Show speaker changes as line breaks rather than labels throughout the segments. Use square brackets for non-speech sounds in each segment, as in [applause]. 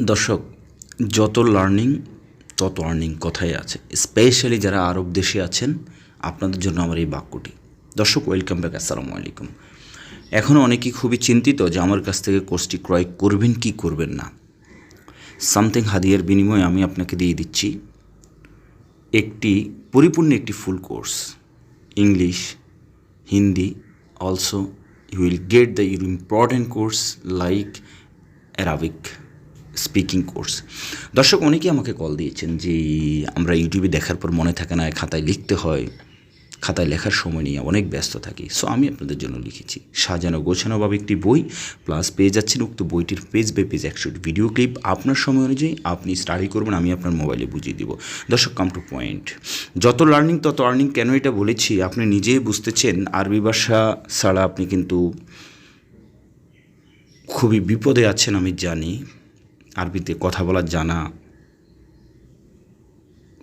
দর্শক, যত লার্নিং তত আর্নিং কথাই আছে। স্পেশালি যারা আরব দেশে আছেন, আপনাদের জন্য আমার এই বাক্যটি। দর্শক ওয়েলকাম ব্যাক আসসালামু আলাইকুম। এখনও অনেকেই খুবই চিন্তিত যে আমার কাছ থেকে কোর্সটি ক্রয় করবেন কি করবেন না। সামথিং হাদিয়ার বিনিময়ে আমি আপনাকে দিয়ে দিচ্ছি। একটি, পরিপূর্ণ একটি full course English Hindi also you will get the your important course like Arabic speaking course দর্শক, অনেকেই আমাকে কল দিয়েছেন যে, আমরা ইউটিউবে দেখার পর মনে থাকে না, খাতায় লিখতে হয়। খাতায় লেখার সময় নিয়ে অনেক ব্যস্ত থাকি। সো আমি আপনাদের জন্য লিখেছি। সাজানো গোছানোভাবে একটি বই প্লাস পেয়ে যাচ্ছেন উক্ত বইটির পেজ বাই পেজ একশো ভিডিও ক্লিপ আপনার সময় অনুযায়ী আপনি স্টাডি করবেন, আমি আপনার মোবাইলে বুঝিয়ে দিব। দর্শক কাম টু পয়েন্ট যত লার্নিং তত আর্নিং কেন এটা বলেছি? আপনি নিজেই বুঝতেছেন আরবি ভাষা ছাড়া আপনি কিন্তু খুবই বিপদে আছেন, আমি জানি। আরবিতে কথা বলা জানা।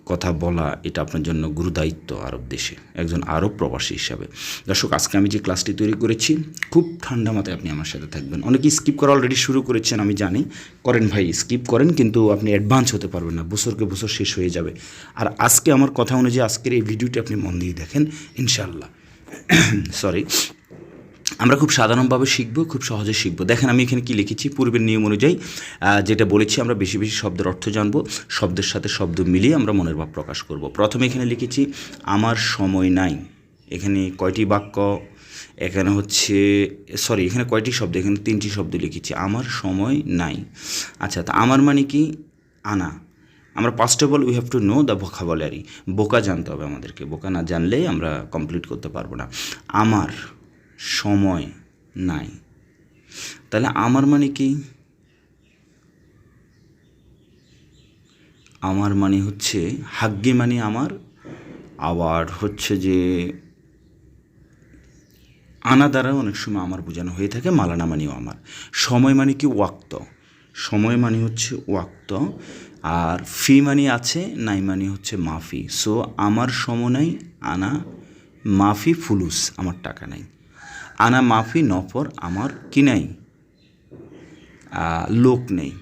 কথা বলা, এটা আপনার জন্য গুরুদায়িত্ব আরব দেশে, একজন আরব প্রবাসী হিসাবে। দর্শক, আজকে আমি যে ক্লাসটি তৈরি করেছি, খুব ঠান্ডা মাথায় আপনি আমার সাথে থাকবেন। অনেকেই স্কিপ করা অলরেডি শুরু করেছেন, আমি জানি। করেন ভাই স্কিপ করেন, কিন্তু আপনি অ্যাডভান্স হতে পারবেন না। বছরকে বছর শেষ হয়ে যাবে। আর আজকে আমার কথা অনুযায়ী আজকের এই ভিডিওটি আপনি মন দিয়ে দেখেন ইনশাল্লাহ সরি [coughs] আমরা খুব সাধারণভাবে শিখব, খুব সহজে শিখব। দেখেন, আমি এখানে কি লিখেছি? পূর্বের নিয়ম অনুযায়ী যেটা বলেছি, আমরা বেশি বেশি শব্দের অর্থ জানব, শব্দের সাথে শব্দ মিলিয়ে আমরা মনের ভাব প্রকাশ করব। প্রথমে এখানে লিখেছি, আমার সময় নাই। এখানে কয়টি বাক্য? এখানে হচ্ছে, সরি, এখানে কয়টি শব্দ? এখানে তিনটি শব্দ লিখেছি, আমার সময় নাই। আচ্ছা তা আমার মানে কি? আনা। আমরা first of all we have to know the বোকা ভোকাবুলারি বোকা জানতে হবে আমাদেরকে, বোকা না জানলে আমরা কমপ্লিট করতে পারব না। আমার। সময় নাই। তাহলে আমার মানে কি? আমার মানে হচ্ছে হাগ্গে মানে আমার, আবার হচ্ছে যে আনা দ্বারা অনেক সময় আমার বোঝানো হয়ে থাকে, মালানা মানেও আমার। সময় মানে কি? ওয়াক্ত। সময় মানে হচ্ছে ওয়াক্ত, আর ফি মানে আছে, নাই মানে হচ্ছে মাফি। সো আমার সময় নাই, আনা মাফি, ফুলুস, আমার টাকা নাই। আনা মাফি নফর আমার কি নাই? লোক নেই।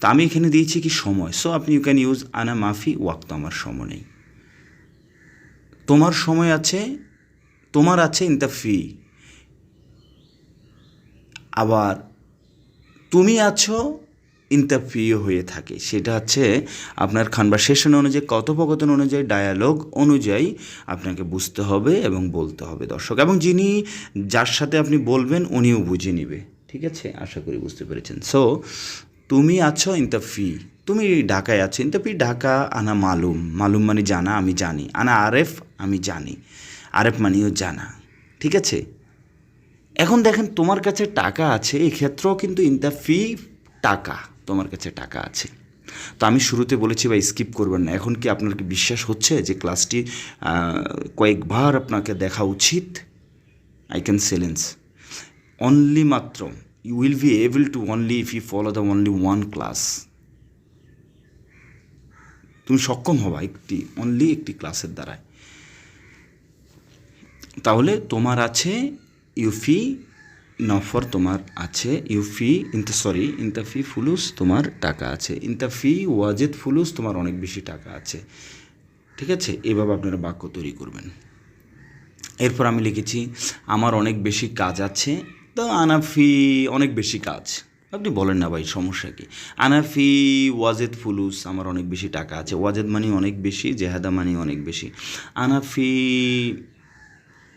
তা আমি এখানে দিয়েছি কি সময়? সো আপনি ইউ ক্যান ইউজ আনা মাফি ওয়াক্ত, আমার সময় নেই। তোমার সময় আছে, তোমার আছে ইন দ্য ফি আবার তুমি আছো ইন্টারভিউ হয়ে থাকে। সেটা হচ্ছে আপনার কনভারসেশন অনুযায়ী, কথোপকথন অনুযায়ী ডায়ালগ অনুযায়ী আপনাকে বুঝতে হবে এবং বলতে হবে দর্শক। এবং যিনি যার সাথে আপনি বলবেন, উনিও বুঝে নেবে। ঠিক আছে? আশা করি বুঝতে পেরেছেন। সো তুমি আছো ইন দ্য ফি তুমি ঢাকায় আছো। ইন দ্য ফি ঢাকা আনা মালুম। মালুম মানে জানা, আমি জানি। আনা আরেফ, আমি জানি। আরেফ মানেও জানা। ঠিক আছে? এখন দেখেন, তোমার কাছে টাকা আছে, এক্ষেত্রেও কিন্তু ইন দ্য ফি টাকা। তোমার কাছে টাকা আছে। তো আমি শুরুতে বলেছি, ভাই স্কিপ করবেন না। এখন কি আপনার কি বিশ্বাস হচ্ছে যে ক্লাসটি কয়েকবার আপনাকে দেখা উচিত? আই ক্যান সেলেন্স অনলি মাত্র you will be able to only if you follow the only one class তুমি সক্ষম হবা একটি অনলি একটি ক্লাসের দ্বারায়। তাহলে তোমার আছে ইউফি নফর তোমার আছে ইউফি ইন্তা, সরি ইন্তাফি ফুলুস তোমার টাকা আছে। ইন্তাফি ওয়াজেদ ফুলুস তোমার অনেক বেশি টাকা আছে। ঠিক আছে? এভাবে আপনারা বাক্য তৈরি করবেন। এরপর আমি লিখেছি, আমার অনেক বেশি কাজ আছে, তো আনাফি অনেক বেশি কাজ। আপনি বলেন না ভাই, সমস্যা কি? আনাফি ওয়াজেদ ফুলুস আমার অনেক বেশি টাকা আছে। ওয়াজেদ মানি অনেক বেশি, জেহাদা মানি অনেক বেশি। আনাফি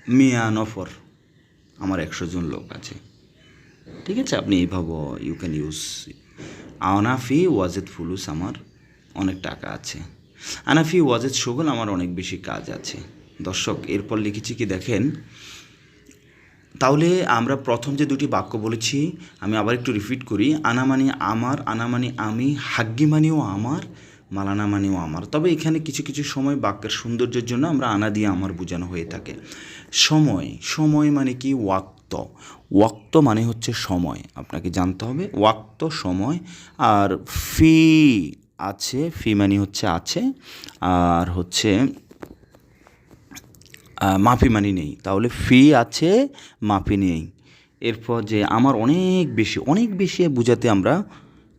মিয়া নফর। আমার একশো জন লোক আছে। ঠিক আছে, আপনি এইভাবে ইউ ক্যান ইউজ আনাফি ওয়াজেদ ফুলুস আমার অনেক টাকা আছে। আনাফি ওয়াজেদ সুগল আমার অনেক বেশি কাজ আছে। দর্শক, এরপর লিখেছি কি দেখেন, তাহলে আমরা প্রথম যে দুটি বাক্য বলেছি, আমি আবার একটু রিপিট করি আনা মানে আমার আনা মানে আমি হাগ্গি মানেও আমার মালানা মানেও আমার। তবে এখানে কিছু কিছু সময় বাক্যের সৌন্দর্যের জন্য আমরা আনা দিয়ে আমার বোঝানো হয়ে থাকে। সময় সময় মানে কি? ওয়াক্ত। ওয়াক্ত মানে হচ্ছে সময়। আপনাকে জানতে হবে, ওয়াক্ত, সময় আর ফি আছে, ফি মানে হচ্ছে আছে, আর হচ্ছে মাফি মানি নেই। তাহলে ফি আছে, মাফি নেই। এরপর যে আমার অনেক বেশি অনেক বেশি বোঝাতে আমরা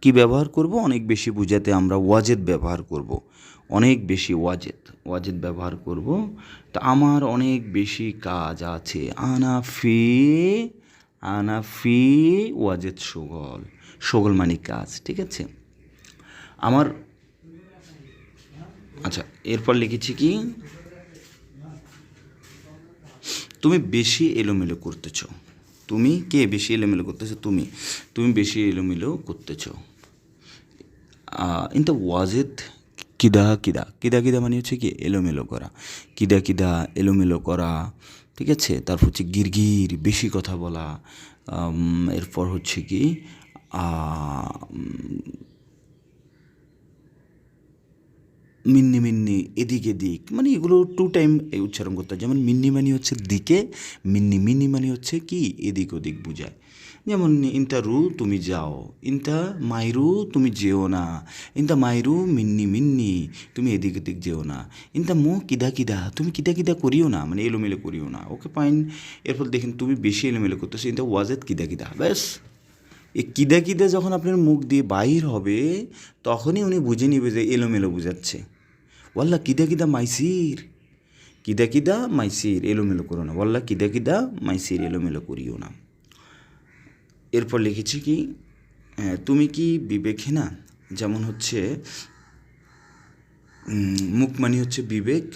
কি ব্যবহার করব? অনেক বেশি বোঝাতে আমরা ওয়াজেদ ব্যবহার করব। অনেক বেশি ওয়াজেদ ওয়াজেদ ব্যবহার করব। তা আমার অনেক বেশি কাজ আছে। আনা ফি ওয়াজেদ সুগল। সুগল মানে কাজ, ঠিক আছে? আমার আচ্ছা এরপর লিখেছি কি? তুমি বেশি এলোমেলো করতেছ। তুমি কে বেশি এলোমেলো করতেছো? তুমি। তুমি বেশি এলোমেলো করতেছ। ইনটা ওয়াজেদ, কিদা কিদা কিদা কিদা মানে হচ্ছে কি এলোমেলো করা। কিদা কিদা, এলোমেলো করা, ঠিক আছে? তারপর হচ্ছে গিরগির, বেশি কথা বলা এরপর হচ্ছে কি মিন্নি মিন্নি, এদিক এদিক মানে এগুলো টু টাইম উচ্চারণ করতে হয়। যেমন মিন্নি মানে হচ্ছে দিকে, মিন্নি মিন্নি মানে হচ্ছে কি, এদিক, ওদিক বোঝায়। যেমন ইনতা রু তুমি যাও ইনতা মাইরু তুমি যেও না ইনতা মাইরু মিন্নি মিন্নি তুমি এদিক ওদিক যেও না ইনতা মো কিদা কিদা, তুমি কিদা কিদা করিও না মানে এলোমেলো করিও না। ওকে পাইন এরপর দেখেন তুমি বেশি এলোমেলো করতেছো ইনতা ওয়াজেদ কিদা কিদা, ব্যাস। এই কিদা কিদা যখন আপনার মুখ দিয়ে বাহির হবে, তখনই উনি বুঝে নিবে যে এলোমেলো বুঝাচ্ছে। ওয়াল্লা কিদা কিদা মাইসির, কিদা কিদা মাইসির, এলোমেলো করো না। ওয়াল্লা কিদা কিদা মাইসির, এলোমেলো করিও না। এরপর লিখেছি কি তুমি কি বিবেকহীনা যেমন হচ্ছে মুখ মানে হচ্ছে বিবেক,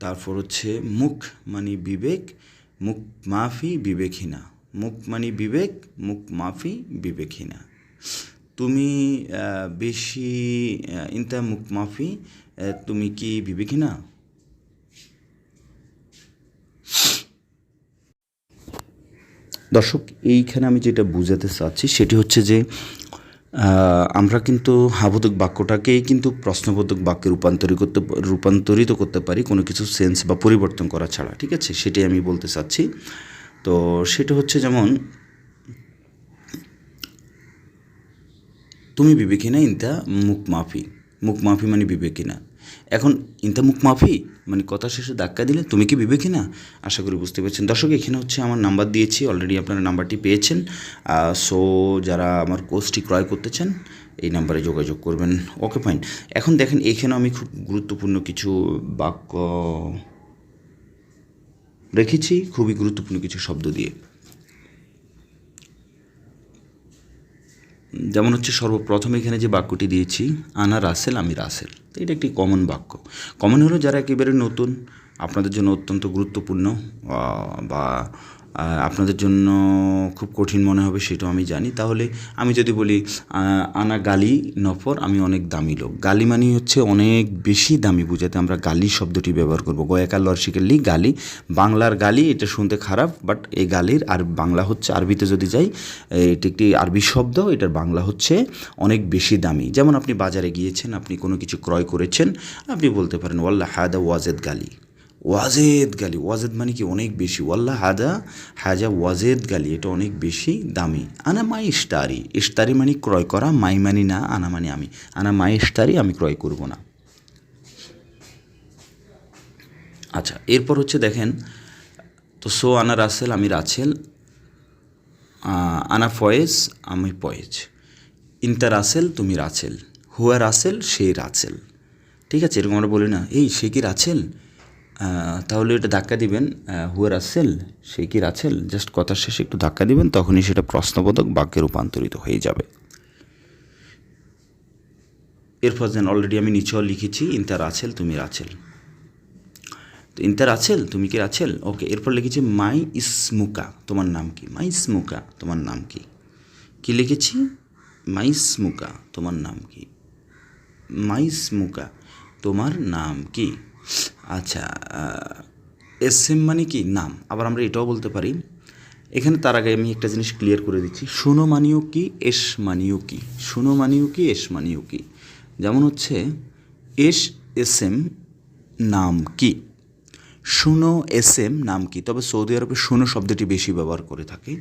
তারপর হচ্ছে মুখ মানে বিবেক, মুখ মাফি বিবেকহীনা মুখ মানে বিবেক, মুখ মাফি বিবেকহীনা তুমি বেশি ইনতা মুখ মাফি তুমি কি বিবেকহীনা দর্শক, এইখানে আমি যেটা বুঝাতে চাচ্ছি সেটি হচ্ছে যে আমরা কিন্তু হাবোধক বাক্যটাকেই কিন্তু প্রশ্নবোধক বাক্যে রূপান্তরিত করতে রূপান্তরিত করতে পারি, কোনো কিছু সেন্স বা পরিবর্তন করা ছাড়া, ঠিক আছে? সেটাই আমি বলতে চাচ্ছি। তো সেটা হচ্ছে যেমন, তুমি বিবেকিনা ইনতা মুখ মাফি। মুখ মাফি মানে বিবেকিনা এখন ইনতা মুখ মাফি? মানে কথা শেষে ধাক্কা দিলে তুমি কি বিবেকিনা আশা করি বুঝতে পেরেছেন। দর্শক, এখানে হচ্ছে আমার নাম্বার দিয়েছি। অলরেডি আপনারা নাম্বারটি পেয়েছেন। সো যারা আমার কোর্সটি ক্রয় করতে চান, এই নাম্বারে যোগাযোগ করবেন। ওকে ফাইন এখন দেখেন এখানে আমি খুব গুরুত্বপূর্ণ কিছু বাক্য রেখেছি। খুবই গুরুত্বপূর্ণ কিছু শব্দ দিয়ে। যেমন হচ্ছে সর্বপ্রথম এখানে যে বাক্যটি দিয়েছি, আনা রাসেল, আমি রাসেল। তো এটা একটি কমন বাক্য। কমন হলো যারা একেবারে নতুন, আপনাদের জন্য অত্যন্ত গুরুত্বপূর্ণ বা আপনাদের জন্য খুব কঠিন মনে হবে সেটাও আমি জানি। তাহলে আমি যদি বলি আনা গালি নফর, আমি অনেক দামি লোক। গালি মানে হচ্ছে অনেক বেশি দামি বোঝাতে আমরা গালি শব্দটি ব্যবহার করব। গয়াকার লর্শিকালি গালি। বাংলার গালি, এটা শুনতে খারাপ বাট এই গালির আর বাংলা হচ্ছে আরবিতে যদি যাই এটি একটি আরবি শব্দ, এটার বাংলা হচ্ছে অনেক বেশি দামি। যেমন আপনি বাজারে গিয়েছেন, আপনি কোনো কিছু ক্রয় করেছেন, আপনি বলতে পারেন ওয়াল্লা হাদা ওয়াজেদ গালি। ওয়াজেদ গালি, ওয়াজেদ মানে কি অনেক বেশি? ওয়াল্লা হাদা হাজা ওয়াজেদ গালি, এটা অনেক বেশি দামি। আনা মাই ইস্তারি ইস্তারি মানে ক্রয় করা, মাই মানি না, আনা মানে আমি। আনা মাই ইস্তারি আমি ক্রয় করব না। আচ্ছা এরপর হচ্ছে দেখেন, তো সো আনা রাসেল, আমি রাছেল আনা ফয়েজ, আমি পয়েজ ইন্তা রাসেল, তুমি রাছেল হুয়া রাসেল, সে রাছেল ঠিক আছে, এরকম আমরা বলি না। এই, সে কি রাছেল তাহলে এটা ধাক্কা দিবেন আহ, হুয়া রাসেল সে কি রাছেল জাস্ট কথার শেষে একটু ধাক্কা দিবেন তখনই সেটা প্রশ্নবোধক বাক্যে রূপান্তরিত হয়ে যাবে। এরপর যেন অলরেডি আমি নিচেও লিখেছি ইন্তা রাছেল তুমি রাছেল তো ইন্টার আছেল তুমি কি আছেল ওকে এরপর লিখেছি মাই ইসমুকা তোমার নাম কি? মাই ইসমুকা তোমার নাম কি? কি লিখেছি? মাই ইসমুকা তোমার নাম কি? মাই ইসমুকা তোমার নাম কি? আচ্ছা এস এম মানে কি? নাম। আবার আমরা এটাও বলতে পারি। এখানে তার আগে আমি একটা জিনিস ক্লিয়ার করে দিচ্ছি। শুনো মানিও কি, এস মানিও কি? শুনো মানিও কি, এস মানিও কি? যেমন হচ্ছে, এস এস এম নাম কি? শুনো এস এম নাম কি? তবে সৌদি আরবে শুনো শব্দটি বেশি ব্যবহার করে থাকে।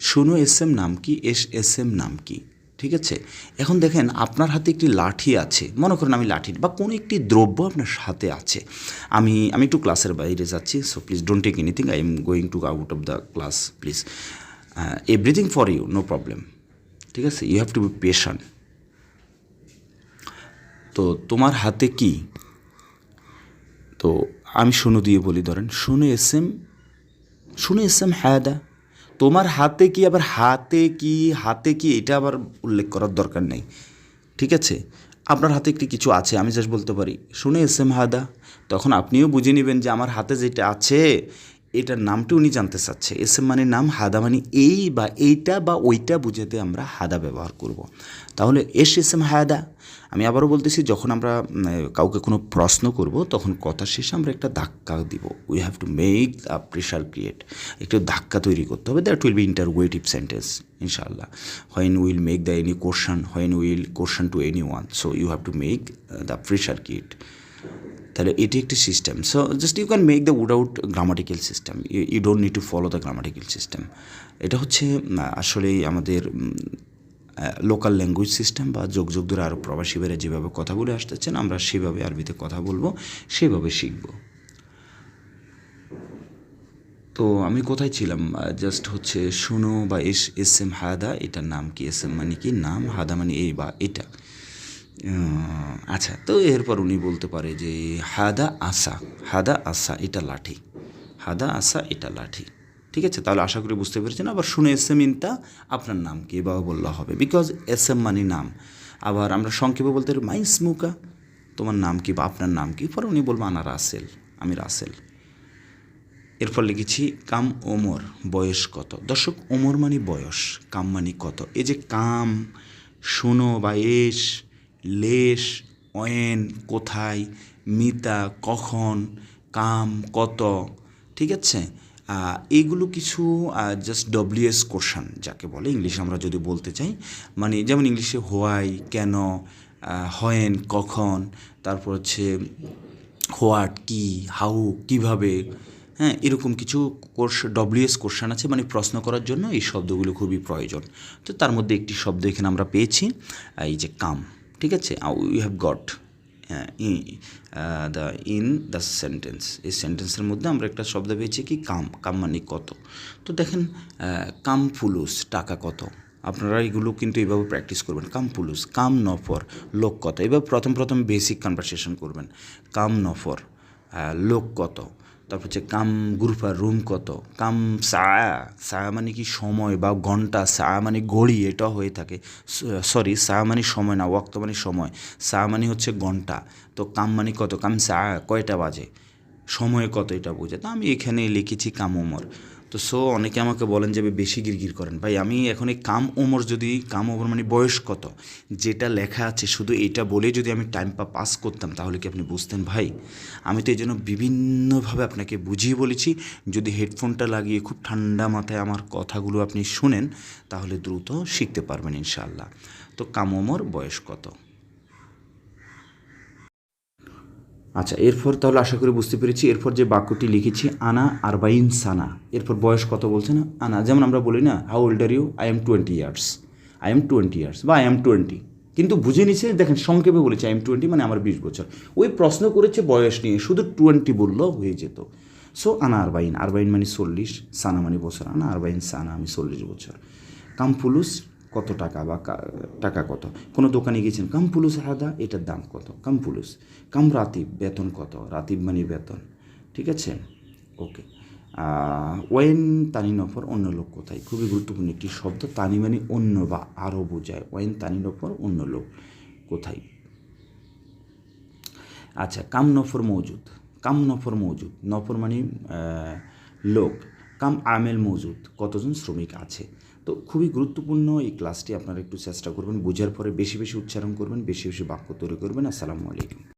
শুনো এস এম নাম কি, এস এস এম নাম কি? ঠিক আছে? এখন দেখেন, আপনার হাতে একটি লাঠি আছে। মনে করেন আমি লাঠি বা কোনো একটি দ্রব্য আপনার হাতে আছে। আমি আমি একটু ক্লাসের বাইরে যাচ্ছি so please don't take anything I am going to out of the class please everything for you no problem ঠিক আছে? You have to be patient তো তোমার হাতে কি? তো আমি শুনু দিয়ে বলি, ধরেন, শুনে এস এম শুনে এস এম হায়দা তোমার হাতে কি আবার হাতে কি হাতে কি, এটা আবার উল্লেখ করার দরকার নেই। ঠিক আছে? আপনার হাতে একটি কিছু আছে? আমি জাস্ট বলতে পারি। শুনে এস এম হাদা তখন আপনিও বুঝে নেবেন যে আমার হাতে যেটা আছে, এটার নামটা উনি জানতে চাচ্ছে। এস এম মানে নাম হাদা মানে এই বা এইটা বা ওইটা বুঝাতে আমরা হাদা ব্যবহার করব। তাহলে এস এস এম হায়দা। আমি আবারও বলতেছি, যখন আমরা কাউকে কোনো প্রশ্ন করব, তখন কথা শেষে আমরা একটা ধাক্কা দিব। We have to make the pressure create একটু ধাক্কা তৈরি করতে হবে। That will be interrogative sentence ইনশাআল্লাহ। When will make the any question when will question to any one so you have to make the pressure create তাহলে এটি একটি system so just you can make the would out grammatical system you don't need to follow the grammatical system এটা হচ্ছে আসলেই আমাদের local language system বা যোগ যোগ ধরে আরও প্রবাসী বেড়ে যেভাবে কথা বলে আসতেছেন, আমরা সেভাবে আরবিতে কথা বলব, সেভাবে শিখব। তো আমি কোথায় ছিলাম? জাস্ট হচ্ছে শুনো বা এস এস এম হাদা, এটার নাম কি? এস এম মানে কি? নাম, হাদা মানে এই বা এটা। আচ্ছা তো এরপর উনি বলতে পারে যে হাদা আসা হাদা আসা এটা লাঠি। হাদা আসা এটা লাঠি। ঠিক আছে? তাহলে আশা করি বুঝতে পেরেছেন। আবার শুনে এস এম আপনার নাম কি? এভাবে বললে হবে। বিকজ এস এম মানে নাম। আবার আমরা সংক্ষেপে বলতে পারি, মাই স্মুকা, তোমার নাম কি বা আপনার নাম কি? পরে উনি বলব আনা রাসেল, আমি রাসেল। এরপর লিখেছি, কাম ওমর, বয়স কত? দর্শক, ওমর মানে বয়স, কাম মানে কত? এই যে কাম, শুনো বা এস লেশ অয়েন কোথায়, মিতা, কখন, কাম, কত, ঠিক আছে? এইগুলো কিছু জাস্ট ডব্লিউএস কোশ্চান যাকে বলে ইংলিশে আমরা যদি বলতে চাই মানে যেমন ইংলিশে হোয়াই কেন হয়েন কখন, তারপর হচ্ছে হোয়াট কি হাউ কীভাবে হ্যাঁ এরকম কিছু কোর্স ডব্লিউএস কোশ্চান আছে মানে প্রশ্ন করার জন্য এই শব্দগুলো খুবই প্রয়োজন। তো তার মধ্যে একটি শব্দ এখানে আমরা পেয়েছি, এই যে কাম, ঠিক আছে? We have got the in the sentence এই সেন্টেন্সের মধ্যে আমরা একটা শব্দ পেয়েছি কি? কাম কাম মানে কত? তো দেখেন কাম ফুলুস, টাকা কত? আপনারা এগুলো কিন্তু এইভাবে প্র্যাকটিস করবেন। কাম পুলুস কাম নফর, লোক কত? এভাবে প্রথম প্রথম বেসিক কনভারসেশন করবেন। কাম নফর লোক কত? তারপর হচ্ছে কাম গ্রুপার রুম কত? কাম সায়া সায়া মানে কি সময় বা ঘণ্টা সায়া মানে গড়ি এটা হয়ে থাকে। সরি সায়া মানে সময় না, ওয়াক্ত মানে সময়। সায়া মানে হচ্ছে ঘণ্টা। তো কাম মানে কত? কাম সায়া কয়টা বাজে? সময় কত এটা বোঝে? তো আমি এখানে লিখেছি কাম ওমর। তো সো অনেকে আমাকে বলেন যে বেশি গিরগির করেন। ভাই, আমি এখন এই কাম ওমর যদি, কাম ওমর মানে বয়স কত? যেটা লেখা আছে, শুধু এটা বলে যদি আমি টাইম পা পাস করতাম, তাহলে কি আপনি বুঝতেন ভাই? আমি তো এই জন্য বিভিন্নভাবে আপনাকে বুঝিয়ে বলেছি, যদি হেডফোনটা লাগিয়ে খুব ঠান্ডা মাথায় আমার কথাগুলো আপনি শুনেন, তাহলে দ্রুত শিখতে পারবেন ইনশাআল্লাহ। তো কাম ওমর বয়স কত? আচ্ছা এরপর তাহলে আশা করি বুঝতে পেরেছি, এরপর যে বাক্যটি লিখেছি, আনা আরবাইন সানা। এরপর বয়স কত বলছে না আনা, যেমন আমরা বলি না how old are you I am twenty years I am twenty years বা আই এম টোয়েন্টি কিন্তু বুঝে নিচ্ছে দেখেন সংক্ষেপে বলেছে আই এম টোয়েন্টি মানে আমার বিশ বছর। ওই প্রশ্ন করেছে বয়স নিয়ে, শুধু টোয়েন্টি বললেও হয়ে যেত। সো আনা আরবাইন আরবাইন মানে চল্লিশ, সানা মানে বছর। আনা আরবাইন, সানা আমি চল্লিশ বছর। কামফুলুস কত টাকা বা টাকা কত? কোনো দোকানে গিয়েছেন, কাম পুলুস হাদা? এটার দাম কত? কাম পুলুস। কাম রাতিব? বেতন কত? রাতিব মানে বেতন। ঠিক আছে? ওকে। ওয়েন তানি নফর অন্য লোক কোথায়? খুবই গুরুত্বপূর্ণ একটি শব্দ। তানি মানে অন্য বা আরও বোঝায়। ওয়েন তানি নফর অন্য লোক কোথায়? আচ্ছা কাম নফর মৌজুদ। কাম নফর মৌজুদ। নফর মানে লোক। কাম আমেল মজুদ। কতজন শ্রমিক আছে? তো খুবই গুরুত্বপূর্ণ এই ক্লাসটি আপনারা একটু চেষ্টা করবেন, বোঝার পরে বেশি বেশি উচ্চারণ করবেন, বেশি বেশি বাক্য তৈরি করবেন। আসসালামু আলাইকুম।